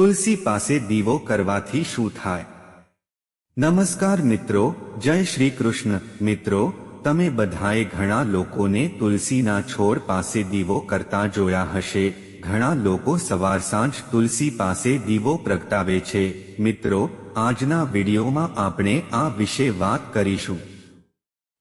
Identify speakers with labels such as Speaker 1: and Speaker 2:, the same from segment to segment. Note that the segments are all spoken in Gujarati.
Speaker 1: તુલસી પાસે દીવો કરવાથી શું થાય? નમસ્કાર મિત્રો, જય શ્રી કૃષ્ણ. મિત્રો, તમે બધાએ ઘણા લોકોને તુલસીના છોડ પાસે દીવો કરતા જોયા હશે. ઘણા લોકો સવાર સાંજ તુલસી પાસે દીવો પ્રગટાવે છે. મિત્રો, આજના વિડીયોમાં આપણે આ વિશે વાત કરીશું.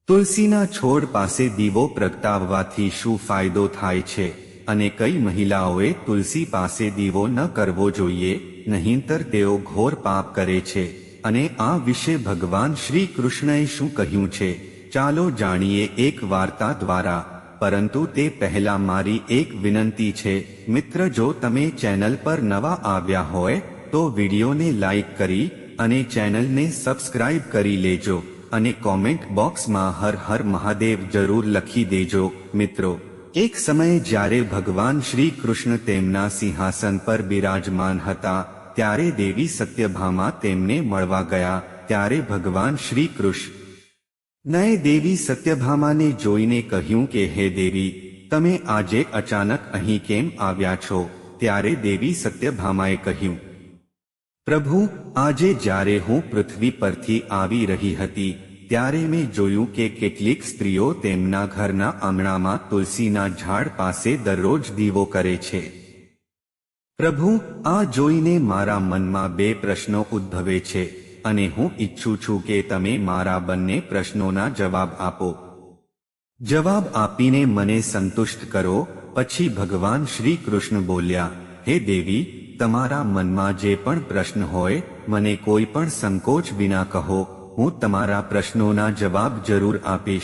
Speaker 1: તુલસીના છોડ પાસે દીવો પ્રગટાવવાથી શું ફાયદો થાય છે? અને કઈ મહિલાઓએ તુલસી પાસે દીવો ન કરવો જોઈએ, નહીંતર તેઓ ઘોર પાપ કરે છે. અને આ વિશે ભગવાન શ્રી કૃષ્ણએ શું કહ્યું છે? ચાલો જાણીએ એક વાર્તા દ્વારા. પરંતુ તે પહેલા મારી એક વિનંતી છે. મિત્ર, જો તમે ચેનલ પર નવા આવ્યા હોય, તો વિડીયોને લાઈક કરી અને ચેનલને સબસ્ક્રાઇબ કરી લેજો. અને કોમેન્ટ બોક્સમાં હર હર મહાદેવ જરૂર લખી દેજો, મિત્રો. એક સમયે જ્યારે ભગવાન શ્રી કૃષ્ણ તેમના સિંહાસન પર બિરાજમાન હતા, ત્યારે દેવી સત્યભામા તેમને મળવા ગયા, ત્યારે ભગવાન શ્રી કૃષ્ણ નય દેવી સત્યભામાને જોઈને કહ્યું કે, હે દેવી, તમે આજે અચાનક અહીં કેમ આવ્યા છો? ત્યારે દેવી સત્યભામાએ કહ્યું, પ્રભુ, આજે જ્યારે હું પૃથ્વી પરથી આવી રહી હતી ત્યારે મેં જોયું કે કેટલીક સ્ત્રીઓ તેમના ઘરના આંગણામાં તુલસીના ઝાડ પાસે દરરોજ દીવો કરે છે. પ્રભુ, આ જોઈને મારા મનમાં બે પ્રશ્નો ઉદ્ભવે છે, અને હું ઈચ્છું છું કે તમે મારા બંને પ્રશ્નોના જવાબ આપો. જવાબ આપીને મને સંતુષ્ટ કરો. પછી ભગવાન શ્રી કૃષ્ણ બોલ્યા, હે દેવી, તમારા મનમાં જે પણ પ્રશ્ન હોય, મને કોઈ પણ સંકોચ વિના કહો. હું તમારા પ્રશ્નોના જવાબ જરૂર આપીશ.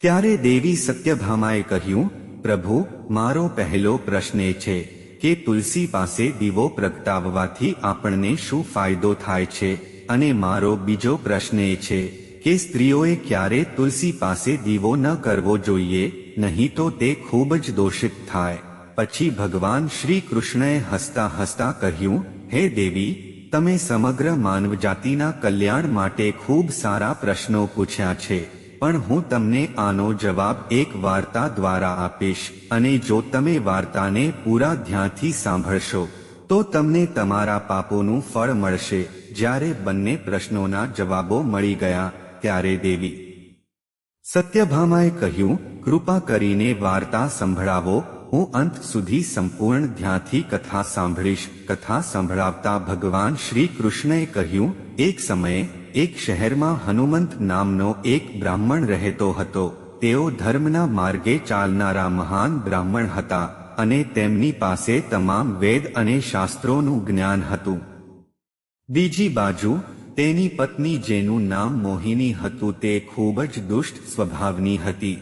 Speaker 1: ત્યારે દેવી સત્યભામાએ કહ્યું, પ્રભુ, મારો પહેલો પ્રશ્ન છે કે તુલસી પાસે દીવો પ્રગટાવવાથી આપણને શું ફાયદો થાય છે? અને મારો બીજો પ્રશ્ન એ છે કે સ્ત્રીઓએ ક્યારે તુલસી પાસે દીવો ન કરવો જોઈએ? નહીં તો તે ખૂબ જ દોષિત થાય. પછી ભગવાન શ્રી કૃષ્ણએ હસતા હસતા કહ્યું, હે દેવી તમે સમગ્ર માનવજાતિના કલ્યાણ માટે ખૂબ સારા પ્રશ્નો પૂછ્યા છે. પણ હું તમને આનો જવાબ એક વાર્તા દ્વારા આપીશ અને જો તમે વાર્તાને પૂરા ધ્યાનથી સાંભળશો, તો તમને તમારા પાપોનું ફળ મળશે. જ્યારે બંને પ્રશ્નોના જવાબો મળી ગયા, ત્યારે દેવી સત્યભામાએ કહ્યું, કૃપા કરીને વાર્તા સંભળાવો. હું અંત સુધી સંપૂર્ણ ધ્યાનથી કથા સાંભળીશ. કથા સંભળાવતા ભગવાન શ્રી કૃષ્ણએ કહ્યું, એક સમયે, એક શહેરમાં હનુમંત નામનો એક બ્રાહ્મણ રહેતો હતો. તેઓ ધર્મના માર્ગે ચાલનારા મહાન બ્રાહ્મણ હતા અને તેમની પાસે તમામ વેદ અને શાસ્ત્રોનું જ્ઞાન હતું. બીજી બાજુ, તેની પત્ની જેનું નામ મોહિની હતું તે ખૂબ જ દુષ્ટ સ્વભાવની હતી.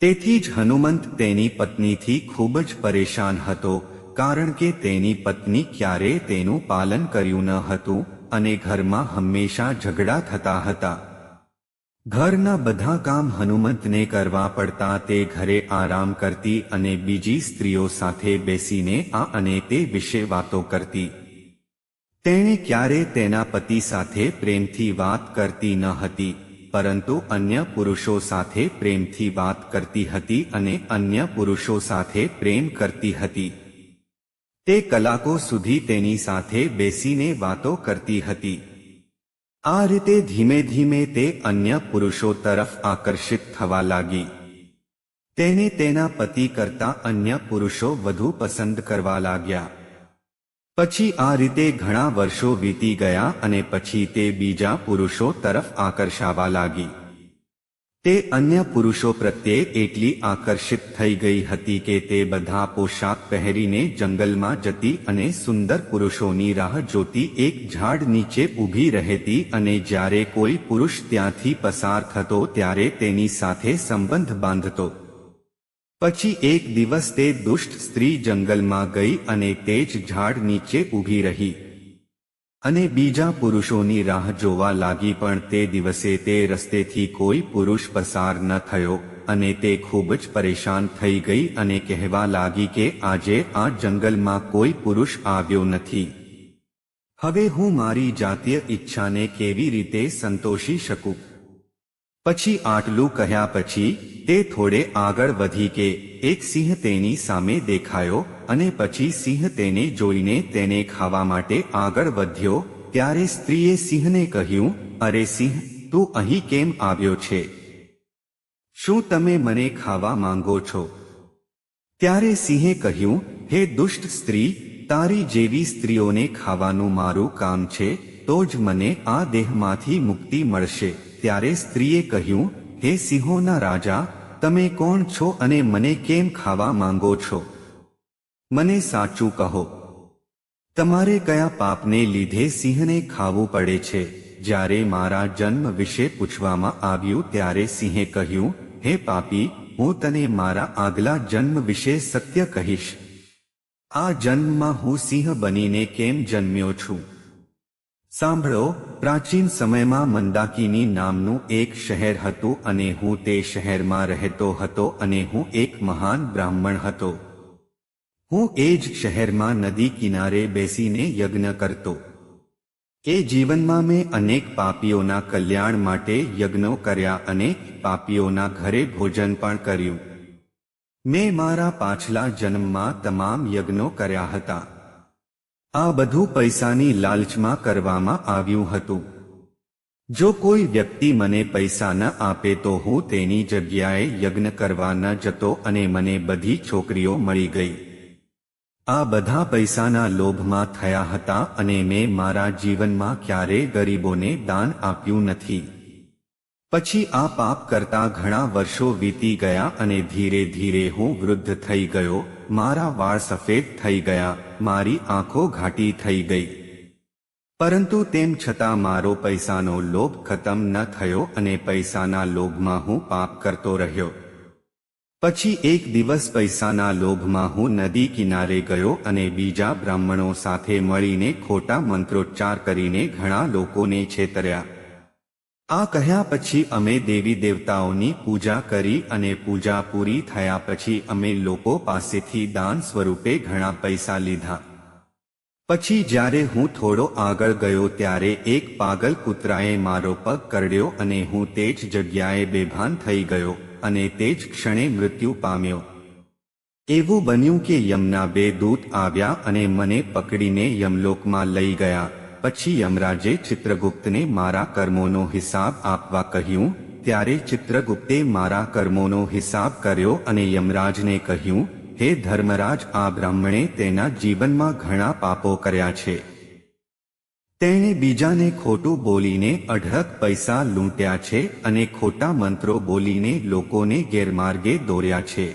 Speaker 1: તેથી જ હનુમંત તેની પત્નીથી ખૂબ જ પરેશાન હતો, કારણ કે તેની પત્ની ક્યારેય તેનું પાલન કર્યું ન હતું અને ઘરમાં હંમેશા ઝઘડા થતા હતા. ઘરના બધા કામ હનુમંતને કરવા પડતા તે ઘરે આરામ કરતી અને બીજી સ્ત્રીઓ સાથે બેસીને આ અને તે વિશે વાતો કરતી. તેણે ક્યારે તેના પતિ સાથે પ્રેમથી વાત કરતી ન હતી. પરંતુ અન્ય પુરુષો સાથે પ્રેમથી વાત કરતી હતી અને અન્ય પુરુષો સાથે પ્રેમ કરતી હતી. તે કલાકો સુધી તેની સાથે બેસીને વાતો કરતી હતી. આ રીતે ધીમે ધીમે તે અન્ય પુરુષો તરફ આકર્ષિત થવા લાગી. તેને તેના પતિ કરતા અન્ય પુરુષો વધુ પસંદ કરવા લાગ્યા. પછી આ રીતે ઘણા વર્ષો વીતી ગયા અને પછી તે બીજા પુરુષો તરફ આકર્ષાવા લાગી. તે અન્ય પુરુષો પ્રત્યે એટલી આકર્ષિત થઈ ગઈ હતી કે તે બધા પોશાક પહેરીને જંગલમાં જતી અને સુંદર પુરુષોની રાહ જોતી એક ઝાડ નીચે ઊભી રહેતી અને જ્યારે કોઈ પુરુષ ત્યાંથી પસાર થતો ત્યારે તેની સાથે સંબંધ બાંધતો. પછી એક દિવસ તે દુષ્ટ સ્ત્રી જંગલમાં ગઈ અને તે જ ઝાડ નીચે ઊભી રહી. અને બીજા પુરુષોની રાહ જોવા લાગી પણ તે દિવસે તે રસ્તેથી કોઈ પુરુષ પસાર ન થયો અને તે ખૂબ જ પરેશાન થઈ ગઈ અને કહેવા લાગી કે આજે આ જંગલમાં કોઈ પુરુષ આવ્યો નથી. હવે હું મારી જાતીય ઈચ્છાને કેવી રીતે સંતોષી શકું? પછી આટલું કહ્યા પછી તે થોડે આગળ વધી કે એક સિંહ તેની સામે દેખાયો અને પછી સિંહ તેને જોઈને તેને ખાવા માટે આગળ વધ્યો, ત્યારે સ્ત્રીએ સિંહને કહ્યું, અરે સિંહ, તું અહીં કેમ આવ્યો છે? શું તમે મને ખાવા માંગો છો? ત્યારે સિંહે કહ્યું, હે દુષ્ટ સ્ત્રી, તારી જેવી સ્ત્રીઓને ખાવાનું મારું કામ છે, તો જ મને આ દેહમાંથી મુક્તિ મળશે. ત્યારે સ્ત્રીએ કહ્યું, હે સિંહોના રાજા, તમે કોણ છો અને મને કેમ ખાવા માંગો છો? મને સાચું કહો, તમારે કયા પાપને લીધે સિંહને ખાવું પડે છે? જ્યારે મારા જન્મ વિશે પૂછવામાં આવ્યું ત્યારે સિંહે કહ્યું, હે પાપી, હું તને મારા આગલા જન્મ વિશે સત્ય કહીશ. આ જન્મમાં હું સિંહ બનીને કેમ જન્મ્યો છું? સાંભળો, પ્રાચીન સમયમાં મંદાકિની નામનું એક શહેર હતું અને હું તે શહેરમાં રહેતો હતો અને હું એક મહાન બ્રાહ્મણ હતો. હું એ જ શહેરમાં નદી કિનારે બેસીને યજ્ઞ કરતો. એ જીવનમાં મેં અનેક પાપીઓના કલ્યાણ માટે યજ્ઞો કર્યા અને પાપીઓના ઘરે ભોજન પણ કર્યું. મેં મારા પાછલા જન્મમાં તમામ યજ્ઞો કર્યા હતા. આ બધું પૈસાની લાલચમાં કરવામાં આવ્યું હતું. જો કોઈ વ્યક્તિ મને પૈસા ન આપે તો હું તેની જગ્યાએ યજ્ઞ કરવા ન જતો અને મને બધી છોકરીઓ મળી ગઈ. આ બધા પૈસાના લોભમાં થયા હતા અને મેં મારા જીવનમાં ક્યારેય ગરીબોને દાન આપ્યું નથી. પછી આ પાપ કરતા ઘણા વર્ષો વીતી ગયા અને ધીરે ધીરે હું વૃદ્ધ થઈ ગયો, મારા વાળ સફેદ થઈ ગયા. મારી આંખો ઘાટી થઈ ગઈ. પરંતુ તેમ છતાં મારો પૈસાનો લોભ ખતમ ન થયો અને પૈસાના લોભમાં હું પાપ કરતો રહ્યો. પછી એક દિવસ પૈસાના લોભમાં હું નદી કિનારે ગયો અને બીજા બ્રાહ્મણો સાથે મળીને ખોટા મંત્રોચ્ચાર કરીને ઘણા લોકોને છેતર્યા. આ કહ્યા પછી અમે દેવી દેવતાઓની પૂજા કરી અને પૂજા પૂરી થયા પછી અમે લોકો પાસેથી દાન સ્વરૂપે ઘણા પૈસા લીધા. પછી જ્યારે હું થોડો આગળ ગયો ત્યારે એક પાગલ કૂતરાએ મારો પગ કરડ્યો અને હું તે જ જગ્યાએ બેભાન થઈ ગયો અને તે જ ક્ષણે મૃત્યુ પામ્યો. એવું બન્યું કે યમના બે દૂત આવ્યા અને મને પકડીને યમલોકમાં લઈ ગયા. પછી યમરાજે ચિત્રગુપ્તને મારા કર્મોનો હિસાબ આપવા કહ્યું, ત્યારે ચિત્રગુપ્તે મારા કર્મોનો હિસાબ કર્યો અને યમરાજને કહ્યું, હે ધર્મરાજ, આ બ્રાહ્મણે તેના જીવનમાં ઘણા પાપો કર્યા છે. તેણે બીજાને ખોટું બોલીને અઢળક પૈસા લૂંટ્યા છે અને ખોટા મંત્રો બોલીને લોકોને ગેરમાર્ગે દોર્યા છે.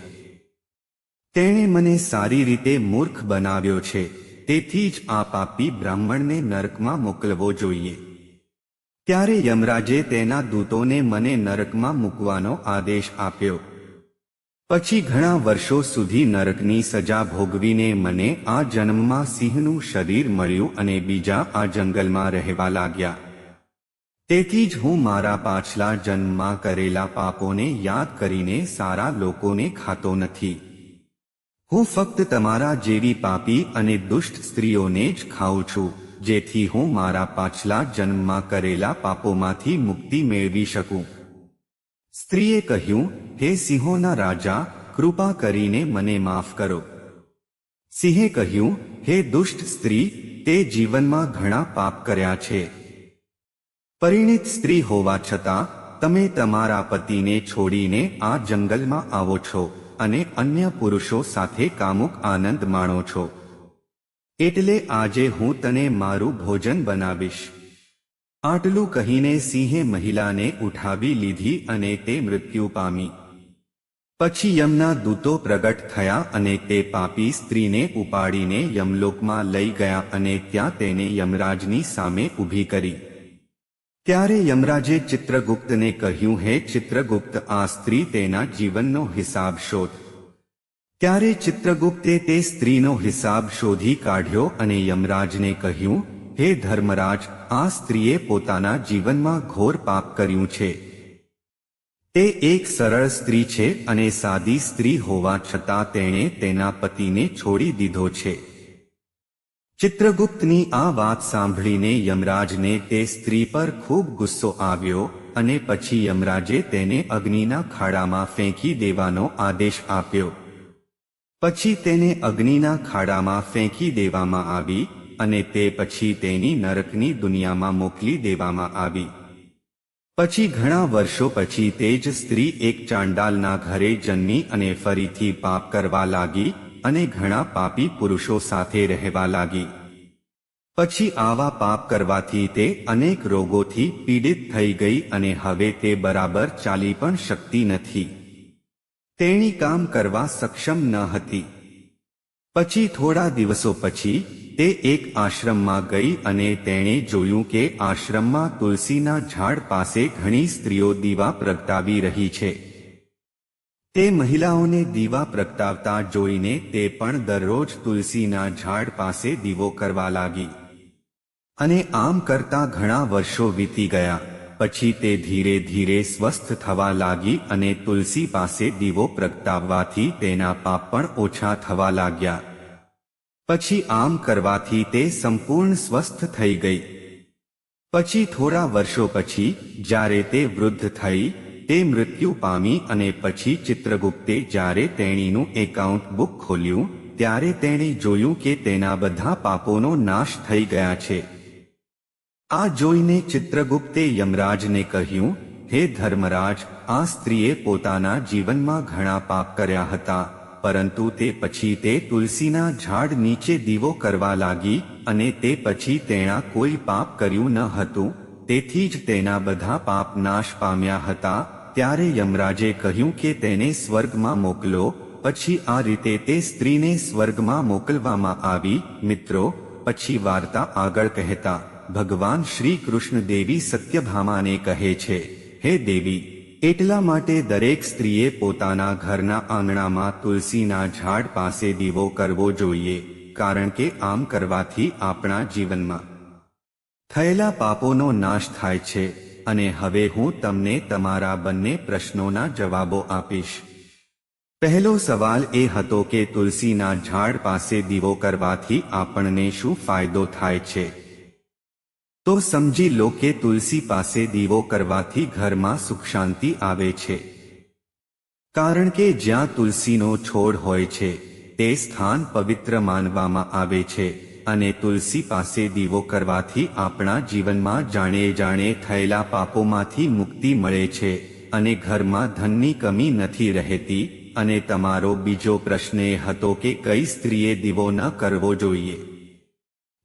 Speaker 1: તેણે મને સારી રીતે મૂર્ખ બનાવ્યો છે. તેથી જ આ પાપી બ્રાહ્મણને નરકમાં મોકલવો જોઈએ. ત્યારે યમરાજે તેના દૂતોને મને નરકમાં મૂકવાનો આદેશ આપ્યો. પછી ઘણા વર્ષો સુધી નરકની સજા ભોગવીને મને આ જન્મમાં સિંહનું શરીર મળ્યું અને બીજા આ જંગલમાં રહેવા લાગ્યા. તેથી જ હું મારા પાછલા જન્મમાં કરેલા પાપોને યાદ કરીને સારા લોકોને ખાતો નથી. હું ફક્ત તમારા જેવી પાપી અને દુષ્ટ સ્ત્રીઓને જ ખાઉં છું, જેથી હું મારા પાછલા જન્મમાં કરેલા પાપોમાંથી મુક્તિ મેળવી શકું. સ્ત્રીએ કહ્યું, હે સિંહોના રાજા, કૃપા કરીને મને માફ કરો. સિંહે કહ્યું, હે દુષ્ટ સ્ત્રી, તે જીવનમાં ઘણા પાપ કર્યા છે. પરિણિત સ્ત્રી હોવા છતાં, તમે તમારા પતિને છોડીને આ જંગલમાં આવો છો. અને અન્ય પુરુષો સાથે કામુક આનંદ માણો છો. એટલે આજે હું તને મારું ભોજન બનાવીશ. આટલું કહીને સિંહે મહિલાને ઉઠાવી લીધી અને તે મૃત્યુ પામી. પછી યમના દૂતો પ્રગટ થયા અને તે પાપી સ્ત્રીને ઉપાડીને યમલોકમાં લઈ ગયા અને ત્યાં તેને યમરાજની સામે ઊભી કરી. ત્યારે યમરાજે ચિત્રગુપ્તને કહ્યું, હે ચિત્રગુપ્ત, આ સ્ત્રી તેના જીવનનો હિસાબ શોધ. ત્યારે ચિત્રગુપ્તે તે સ્ત્રીનો હિસાબ શોધી કાઢ્યો અને યમરાજને કહ્યું, હે ધર્મરાજ, આ સ્ત્રીએ પોતાના જીવનમાં ઘોર પાપ કર્યું છે. તે એક સરળ સ્ત્રી છે અને સાદી સ્ત્રી હોવા છતાં તેણે તેના પતિને છોડી દીધો છે. ચિત્રગુપ્તની આ વાત સાંભળીને યમરાજને તે સ્ત્રી પર ખૂબ ગુસ્સો આવ્યો અને પછી યમરાજે તેને અગ્નિના ખાડામાં ફેંકી દેવાનો આદેશ આપ્યો. પછી તેને અગ્નિના ખાડામાં ફેંકી દેવામાં આવી અને તે પછી તેની નરકની દુનિયામાં મોકલી દેવામાં આવી. પછી ઘણા વર્ષો પછી તે જ સ્ત્રી એક ચાંડાલના ઘરે જન્મી અને ફરીથી પાપ કરવા લાગી અને ઘણા પાપી પુરુષો સાથે રહેવા લાગી. પછી આવા પાપ કરવાથી તે અનેક રોગોથી પીડિત થઈ ગઈ અને હવે તે બરાબર ચાલી પણ શકતી નથી. તેણી કામ કરવા સક્ષમ ન હતી. પછી થોડા દિવસો પછી તે એક આશ્રમમાં ગઈ અને તેણે જોયું કે આશ્રમમાં તુલસીના ઝાડ પાસે ઘણી સ્ત્રીઓ દીવા પ્રગટાવી રહી છે. તે મહિલાઓને દીવા પ્રગટાવતા જોઈને તે પણ દરરોજ તુલસીના ઝાડ પાસે દીવો કરવા લાગી. અને આમ કરતા ઘણા વર્ષો વીતી ગયા. પછી તે ધીરે ધીરે સ્વસ્થ થવા લાગી અને તુલસી પાસે દીવો પ્રગટાવવાથી તેના પાપ પણ ઓછા થવા લાગ્યા. પછી આમ કરવાથી તે સંપૂર્ણ સ્વસ્થ થઈ ગઈ. પછી થોડા વર્ષો પછી, જ્યારે તે વૃદ્ધ થઈ તે મૃત્યુ પામી અને પછી ચિત્રગુપ્તે જ્યારે તેણીનું એકાઉન્ટ બુક ખોલ્યું, ત્યારે તેણે જોયું કે તેના બધા પાપોનો નાશ થઈ ગયા છે. આ જોઈને ચિત્રગુપ્તે યમરાજને કહ્યું, હે ધર્મરાજ, આ સ્ત્રીએ પોતાના જીવનમાં ઘણા પાપ કર્યા હતા, પરંતુ તે પછી તે તુલસીના ઝાડ નીચે દીવો કરવા લાગી અને તે પછી તેણા કોઈ પાપ કર્યું ન હતું, તેથી જ તેના બધા પાપ નાશ પામ્યા હતા ત્યારે યમરાજે કહ્યું કે તેને સ્વર્ગમાં મોકલો, પછી આ રીતે તે સ્ત્રીને સ્વર્ગમાં મોકલવામાં આવી, મિત્રો, પછી વાર્તા આગળ કહેતા, ભગવાન શ્રી કૃષ્ણ દેવી સત્યભામાને કહે છે, હે દેવી, એટલા માટે દરેક સ્ત્રીએ પોતાના ઘરના આંગણામાં તુલસીના ઝાડ પાસે દીવો કરવો જોઈએ, કારણ કે આમ કરવાથી આપણા જીવનમાં થયેલા પાપોનો નાશ થાય છે. અને હવે હું તમને તમારા બંને પ્રશ્નોના જવાબો આપીશ. પહેલો સવાલ એ હતો કે તુલસીના ઝાડ પાસે દીવો કરવાથી આપણને શું ફાયદો થાય છે? તો સમજી લો કે તુલસી પાસે દીવો કરવાથી ઘરમાં સુખ શાંતિ આવે છે. કારણ કે જ્યાં તુલસીનો છોડ હોય છે, તે સ્થાન પવિત્ર માનવામાં આવે છે. અને તુલસી પાસે દીવો કરવાથી આપણા જીવનમાં જાણે જાણે થયેલા પાપોમાંથી મુક્તિ મળે છે અને ઘરમાં ધનની કમી નથી રહેતી અને તમારો બીજો પ્રશ્ન એ હતો કે કઈ સ્ત્રીએ દીવો ન કરવો જોઈએ?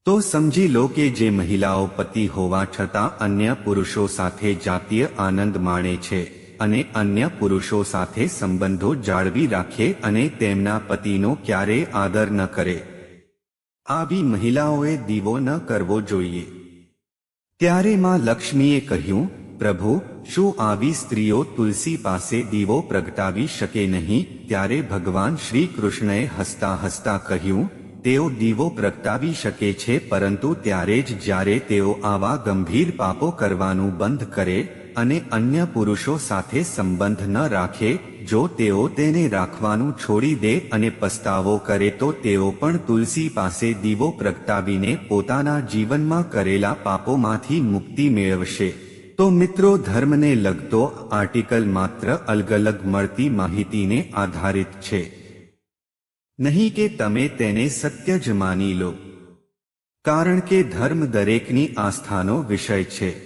Speaker 1: તો સમજી લો કે જે મહિલાઓ પતિ હોવા છતાં અન્ય પુરુષો સાથે જાતીય આનંદ માણે છે અને અન્ય પુરુષો સાથે સંબંધો જાળવી રાખે અને તેમના પતિનો ક્યારેય આદર ન કરે. આવી મહિલાઓએ દીવો ન કરવો જોઈએ. ત્યારે માં લક્ષ્મીએ કહ્યું, પ્રભુ, શું આવી સ્ત્રીઓ તુલસી પાસે દીવો પ્રગટાવી શકે નહીં? ત્યારે ભગવાન શ્રી કૃષ્ણએ હસતા હસતા કહ્યું, તેઓ દીવો પ્રગટાવી શકે છે, પરંતુ ત્યારે જ જ્યારે તેઓ આવા ગંભીર પાપો કરવાનું બંધ કરે અને અન્ય પુરુષો સાથે સંબંધ ન રાખે, જો તેઓ તેને રાખવાનું છોડી દે અને પસ્તાવો કરે તો તેઓ પણ તુલસી પાસે દીવો પ્રગટાવીને પોતાના જીવનમાં કરેલા પાપોમાંથી મુક્તિ મેળવશે. તો મિત્રો, ધર્મને લગતો આર્ટિકલ માત્ર અલગ અલગ મળતી માહિતીને આધારિત છે. નહીં કે તમે તેને સત્ય જ માની લો. કારણ કે ધર્મ દરેકની આસ્થાનો વિષય છે.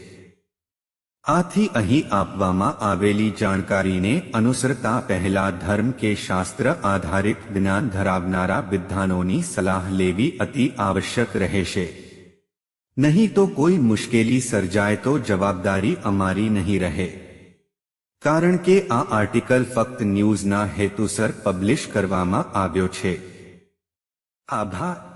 Speaker 1: આથી અહીં આપવામાં આવેલી જાણકારીને અનુસરતા પહેલા ધર્મ કે શાસ્ત્ર આધારિત જ્ઞાન ધરાવનારા વિદ્વાનોની સલાહ લેવી અતિ આવશ્યક રહેશે. નહીં તો કોઈ મુશ્કેલી સર્જાય તો જવાબદારી અમારી નહીં રહે. કારણ કે આ આર્ટિકલ ફક્ત ન્યૂઝના હેતુસર પબ્લિશ કરવામાં આવ્યો છે. આભાર.